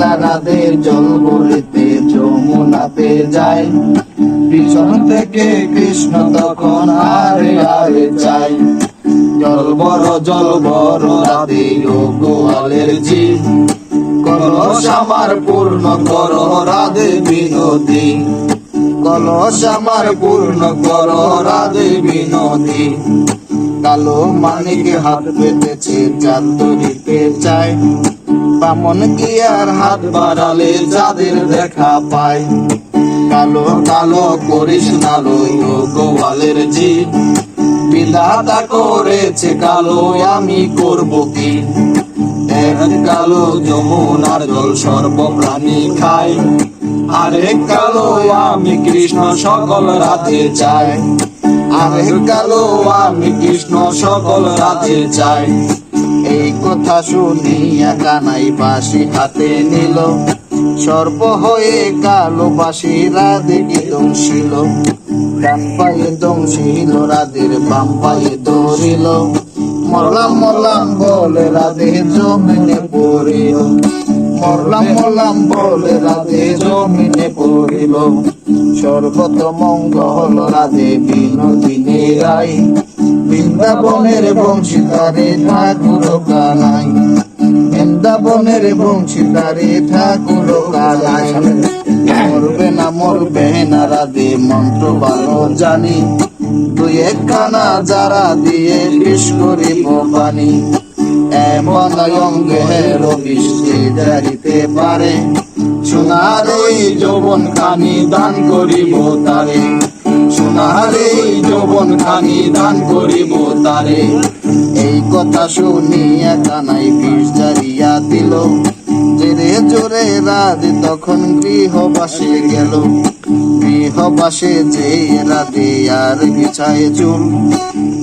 একলা রাধে জল ভরিতে যমুনাতে যায়। পিছন থেকে কৃষ্ণ তখন আরে আরে চাই জল বড় জল বড় ও গোয়ালের জি কলস আমার পূর্ণ কর, রাধে বিনোদী। কলস আমার পূর্ণ কর, রাধে বিনোদী। কালো মানিক হাত পেতেছে চাঁদ ধরিতে চায় বামন গিয়ার হাত বাড়ালে যাদের দেখা পায় কালো কালো করিস নালো ও গোয়ালের জি বিধাতা করেছে কালো, আমি করব কি? এক কালো যমুনার জল সর্বপ্রাণী খায় আরেক কালো আমি কৃষ্ণ সকল রাতে চাই। আরেক কালো আমি কৃষ্ণ সকল রাতে চাই। এই কথা শুনিয়া কানাই বাসি হাতে নিল। সর্প হয়ে কালো বাসি রাধে দংশিল। ডান পায়ে দংশিল, রাধের বাম পায়ে ধরিল মরলাম মরলাম বলে রাধে জমিনে পড়িল। মরলাম মরলাম বলে রাধে জমিনে পড়িল। সর্বত মঙ্গল রাধে বিনোদিনী রাই। বৃন্দাবনের বংশীধারে ঠাকুর কানাই বৃন্দাবনের বংশীধারে ঠাকুর কানাই মরবে না মরবে না রাধে, মন্ত্র ভালো জানি। তুই একখানা যারা দিয়ে বিষ করিব পানি। এমন অঙ্গের বৃষ্টি জারিতে পারে। সোনার এই যৌবন খানি দান করিব তারে। এই যৌবন খানি দান করিব তারে। এই কথা শুনিয়া কানাই বিষ জারিয়া দিল। জেরে জোরে রাত তখন গৃহবাসে গেল। গৃহবাসে যে রাতে আর বিছায় চুল।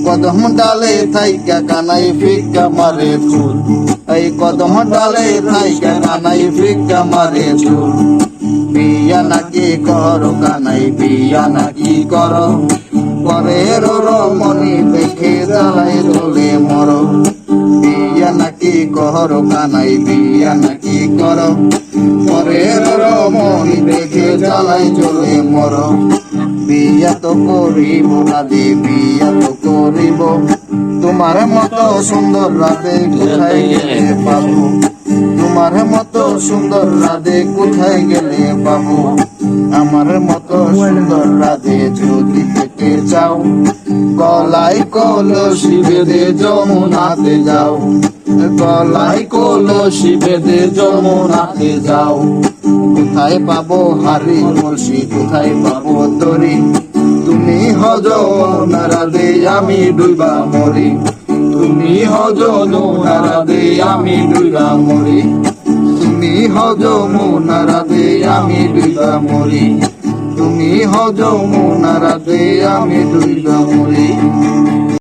কদম ডালে থাইকা কানাই ফিকা মারে ফুল এই কদম ডালে থাইকা কানাই ফিকা মারে চুল। বিয়া নাকি কর কানাই, বিয়া নাকি কর? পরের রমণী দেখে জ্বালাই দোলে মর। বিয়া নাকি কর কানাই, বিয়া নাকি কর? পরের রমণী দেখে জ্বালাই চলে মর। বিয়া তো করিব রাধে বিয়া তো করিব। তোমার মতো সুন্দর রাধে কোথায় গেলে পাবো? তোমার মতো সুন্দর রাধে কোথায় গেলে পাবো? আমার মতো সুন্দর রাধে যদি পেতে চাও, গলায় কলসি বেঁধে যমুনাতে যাও। গলায় কলসি বেঁধে যমুনাতে যাও। কোথায় পাবো হারি কলসি কোথায় পাবো তরি তুমি হজ নারাদে আমি ডুবা মরি। তুমি হজ নারাদে আমি ডুবা মরি। তুমি হজ নারাদে আমি দুইটা মরি তুমি হজ নারাদে আমি দুইটা মরি